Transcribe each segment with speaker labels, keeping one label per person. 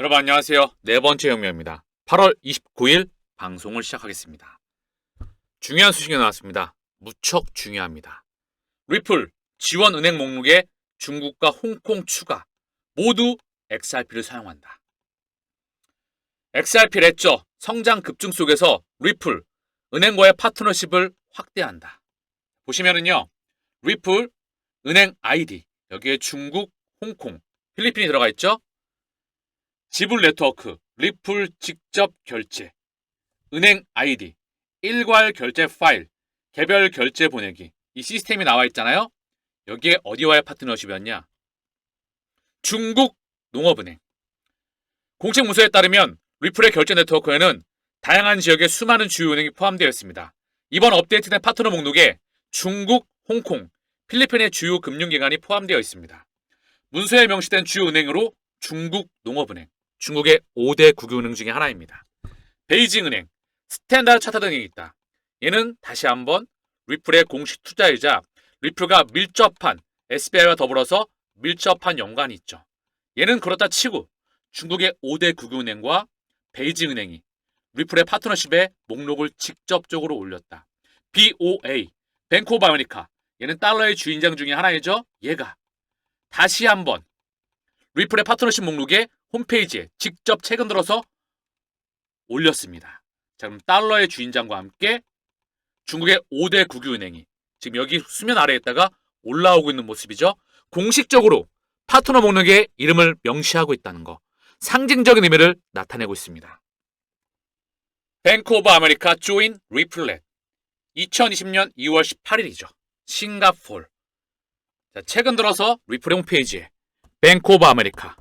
Speaker 1: 여러분 안녕하세요. 네 번째 혁명입니다. 8월 29일 방송을 시작하겠습니다. 중요한 소식이 나왔습니다. 무척 중요합니다. 리플 지원 은행 목록에 중국과 홍콩 추가 모두 XRP를 사용한다. XRP 랬죠. 성장 급증 속에서 리플 은행과의 파트너십을 확대한다. 보시면은요. 리플 은행 아이디 여기에 중국, 홍콩, 필리핀이 들어가 있죠. 지불 네트워크, 리플 직접 결제, 은행 아이디, 일괄 결제 파일, 개별 결제 보내기 이 시스템이 나와 있잖아요. 여기에 어디와의 파트너십이었냐? 중국 농업은행. 공식 문서에 따르면 리플의 결제 네트워크에는 다양한 지역의 수많은 주요 은행이 포함되어 있습니다. 이번 업데이트된 파트너 목록에 중국, 홍콩, 필리핀의 주요 금융기관이 포함되어 있습니다. 문서에 명시된 주요 은행으로 중국 농업은행, 중국의 5대 국유은행 중에 하나입니다. 베이징은행, 스탠다드 차트등이 있다. 얘는 다시 한번 리플의 공식 투자이자 리플과 밀접한 SBI와 더불어서 밀접한 연관이 있죠. 얘는 그렇다 치고 중국의 5대 국유은행과 베이징은행이 리플의 파트너십에 목록을 직접적으로 올렸다. BOA, 오브 아메리카, 얘는 달러의 주인장 중에 하나이죠. 얘가 다시 한번 리플의 파트너십 목록에 홈페이지에 직접 최근 들어서 올렸습니다. 자, 그럼 달러의 주인장과 함께 중국의 5대 국유은행이 지금 여기 수면 아래에 있다가 올라오고 있는 모습이죠. 공식적으로 파트너 목록에 이름을 명시하고 있다는 거. 상징적인 의미를 나타내고 있습니다. 뱅크 오브 아메리카 조인 리플렛 2020년 2월 18일이죠. 싱가폴 자, 최근 들어서 리플의 홈페이지에 뱅크 오브 아메리카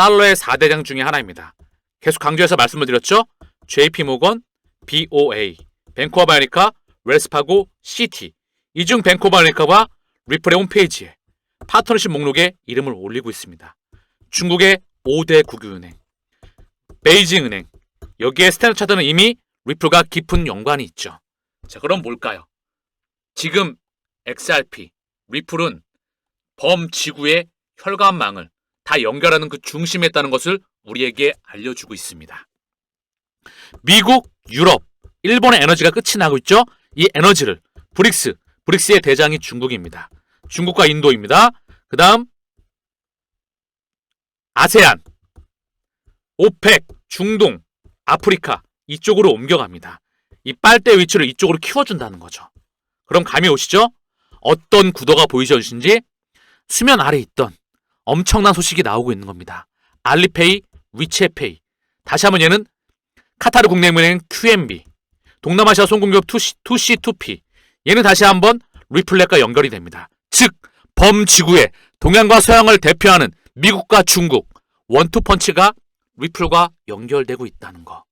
Speaker 1: 달러의 4대장 중에 하나입니다. 계속 강조해서 말씀을 드렸죠. JP 모건, BOA, 뱅크 오브 아메리카, 웰스파고, CT 이 중 뱅크 오브 아메리카와 리플의 홈페이지에 파트너십 목록에 이름을 올리고 있습니다. 중국의 5대 국유은행, 베이징은행 여기에 스탠드 차트는 이미 리플과 깊은 연관이 있죠. 자 그럼 뭘까요? 지금 XRP, 리플은 범지구의 혈관망을 다 연결하는 그 중심에 있다는 것을 우리에게 알려주고 있습니다. 미국, 유럽, 일본의 에너지가 끝이 나고 있죠? 이 에너지를 브릭스, 브릭스의 대장이 중국입니다. 중국과 인도입니다. 그 다음 아세안, 오펙, 중동, 아프리카 이쪽으로 옮겨갑니다. 이 빨대 위치를 이쪽으로 키워준다는 거죠. 그럼 감이 오시죠? 어떤 구도가 보이셔지신지 수면 아래 있던 엄청난 소식이 나오고 있는 겁니다. 알리페이, 위챗페이. 다시 한번 얘는 카타르 국내은행 QNB, 동남아시아 송공기업 2C, 2C2P. 얘는 다시 한번 리플렛과 연결이 됩니다. 즉 범지구의 동양과 서양을 대표하는 미국과 중국 원투펀치가 리플과 연결되고 있다는 거.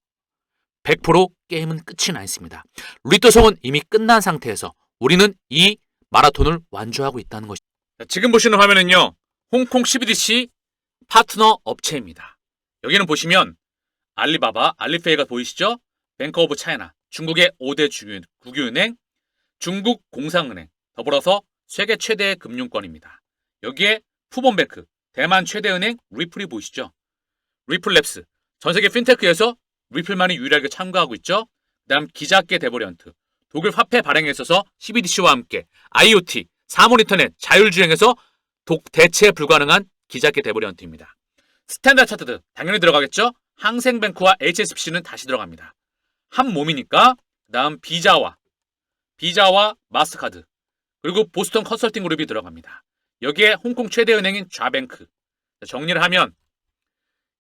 Speaker 1: 100% 게임은 끝이 나 있습니다. 리토성은 이미 끝난 상태에서 우리는 이 마라톤을 완주하고 있다는 것입니다. 지금 보시는 화면은요. 홍콩 CBDC 파트너 업체입니다. 여기는 보시면 알리바바, 알리페이가 보이시죠? 뱅크 오브 차이나, 중국의 5대 주요 국유은행, 중국 공상은행, 더불어서 세계 최대의 금융권입니다. 여기에 푸본뱅크, 대만 최대 은행 리플이 보이시죠? 리플랩스, 전 세계 핀테크에서 리플만이 유일하게 참가하고 있죠. 그 다음 기자계 데버리언트, 독일 화폐 발행에 있어서 CBDC와 함께 IoT, 사물인터넷, 자율주행에서 독 대체 불가능한 기자계 데버리언트입니다. 스탠다드 차트드 당연히 들어가겠죠. 항생뱅크와 HSBC는 다시 들어갑니다. 한 몸이니까 그다음 비자와 비자와 마스카드 그리고 보스턴 컨설팅 그룹이 들어갑니다. 여기에 홍콩 최대 은행인 좌뱅크 정리를 하면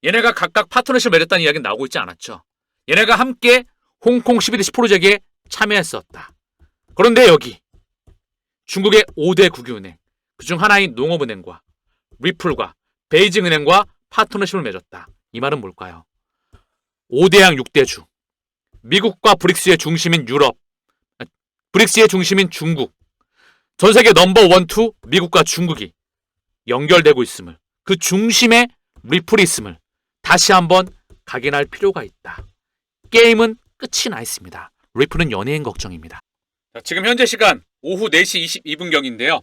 Speaker 1: 얘네가 각각 파트너십을 맺었다는 이야기는 나오고 있지 않았죠. 얘네가 함께 홍콩 12대10 프로젝트에 참여했었다. 그런데 여기 중국의 5대 국유은행 그중 하나인 농업은행과 리플과 베이징은행과 파트너십을 맺었다. 이 말은 뭘까요? 5대양 6대주 미국과 브릭스의 중심인 유럽 브릭스의 중심인 중국 전 세계 넘버 원, 투 미국과 중국이 연결되고 있음을 그 중심에 리플이 있음을 다시 한번 각인할 필요가 있다. 게임은 끝이 나 있습니다. 리플은 연예인 걱정입니다. 자, 지금 현재 시간 오후 4시 22분경인데요.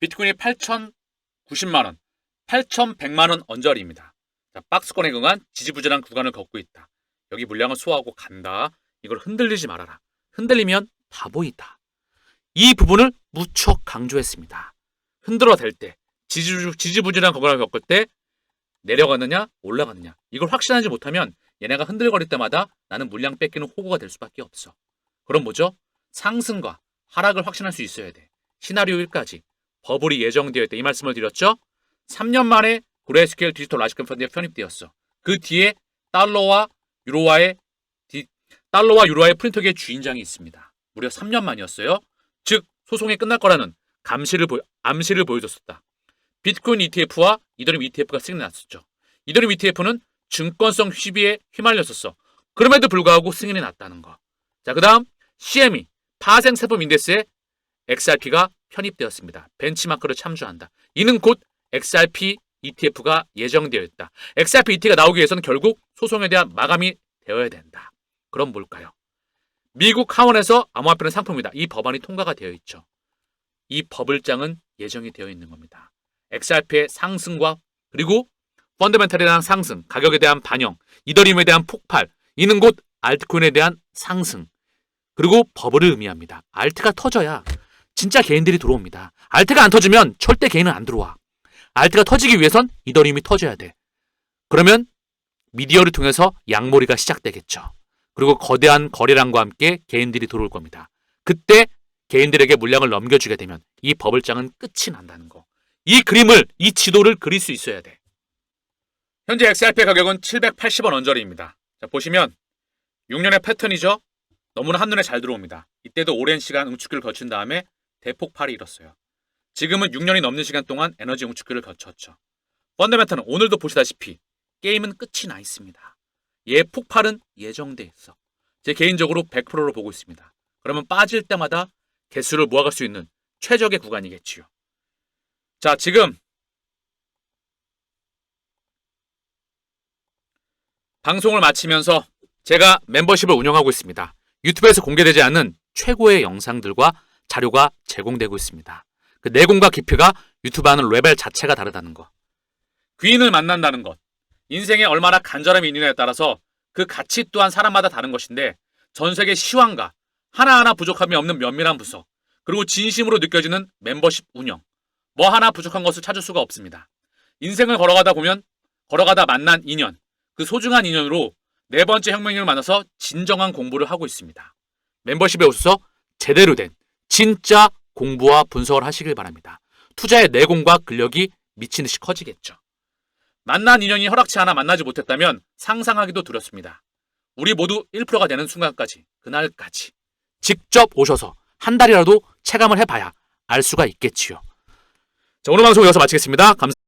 Speaker 1: 비트코인이 8,090만 원, 8,100만 원 언저리입니다. 자, 박스권에 응한 지지부진한 구간을 걷고 있다. 여기 물량을 소화하고 간다. 이걸 흔들리지 말아라. 흔들리면 바보이다. 이 부분을 무척 강조했습니다. 흔들어 댈 때, 지지, 지지부진한 구간을 겪을 때 내려가느냐 올라가느냐 이걸 확신하지 못하면 얘네가 흔들거릴 때마다 나는 물량 뺏기는 호구가 될 수밖에 없어. 그럼 뭐죠? 상승과 하락을 확신할 수 있어야 돼. 시나리오 1까지 버블이 예정되어 있다 이 말씀을 드렸죠. 3년 만에 그레스케일 디지털 라지컬 펀드에 편입되었어. 그 뒤에 달러와 유로화의 디- 달러와 유로화의 프린터기의 주인장이 있습니다. 무려 3년 만이었어요. 즉 소송이 끝날 거라는 감시를 보, 암시를 보여줬었다. 비트코인 ETF와 이더리움 ETF가 승리 났었죠. 이더리움 ETF는 증권성 시비에 휘말렸었어. 그럼에도 불구하고 승인이 났다는 거. 자, 그 다음 CME 파생세법 인덱스에 XRP가 편입되었습니다. 벤치마크를 참조한다. 이는 곧 XRP ETF가 예정되어 있다. XRP ETF가 나오기 위해서는 결국 소송에 대한 마감이 되어야 된다. 그럼 뭘까요? 미국 하원에서 암호화폐는 상품이다. 이 법안이 통과가 되어 있죠. 이 버블장은 예정이 되어 있는 겁니다. XRP의 상승과 그리고 펀더멘탈에 대한 상승, 가격에 대한 반영, 이더리움에 대한 폭발, 이는 곧 알트코인에 대한 상승, 그리고 버블을 의미합니다. 알트가 터져야 진짜 개인들이 들어옵니다. 알트가 안 터지면 절대 개인은 안 들어와. 알트가 터지기 위해선 이더리움이 터져야 돼. 그러면 미디어를 통해서 양몰이가 시작되겠죠. 그리고 거대한 거래량과 함께 개인들이 들어올 겁니다. 그때 개인들에게 물량을 넘겨주게 되면 이 버블장은 끝이 난다는 거. 이 그림을, 이 지도를 그릴 수 있어야 돼. 현재 XRP 가격은 780원 언저리입니다. 자, 보시면 6년의 패턴이죠. 너무나 한눈에 잘 들어옵니다. 이때도 오랜 시간 응축기를 거친 다음에 대폭발이 일었어요. 지금은 6년이 넘는 시간 동안 에너지 응축기를 거쳤죠. 펀더멘탈은 오늘도 보시다시피 게임은 끝이 나 있습니다. 얘 폭발은 예정돼 있어. 제 개인적으로 100%로 보고 있습니다. 그러면 빠질 때마다 개수를 모아갈 수 있는 최적의 구간이겠지요. 자, 지금 방송을 마치면서 제가 멤버십을 운영하고 있습니다. 유튜브에서 공개되지 않는 최고의 영상들과 자료가 제공되고 있습니다. 그 내공과 깊이가 유튜브 하는 레벨 자체가 다르다는 것. 귀인을 만난다는 것. 인생에 얼마나 간절함이 있느냐에 따라서 그 가치 또한 사람마다 다른 것인데 전 세계 시황과 하나하나 부족함이 없는 면밀한 분석 그리고 진심으로 느껴지는 멤버십 운영 뭐 하나 부족한 것을 찾을 수가 없습니다. 인생을 걸어가다 보면 걸어가다 만난 인연 그 소중한 인연으로 네 번째 혁명을 만나서 진정한 공부를 하고 있습니다. 멤버십에 오셔서 제대로 된 진짜 공부와 분석을 하시길 바랍니다. 투자의 내공과 근력이 미친 듯이 커지겠죠. 만난 인연이 허락치 않아 만나지 못했다면 상상하기도 두렵습니다. 우리 모두 1%가 되는 순간까지, 그날까지 직접 오셔서 한 달이라도 체감을 해봐야 알 수가 있겠지요. 자, 오늘 방송 여기서 마치겠습니다. 감사합니다.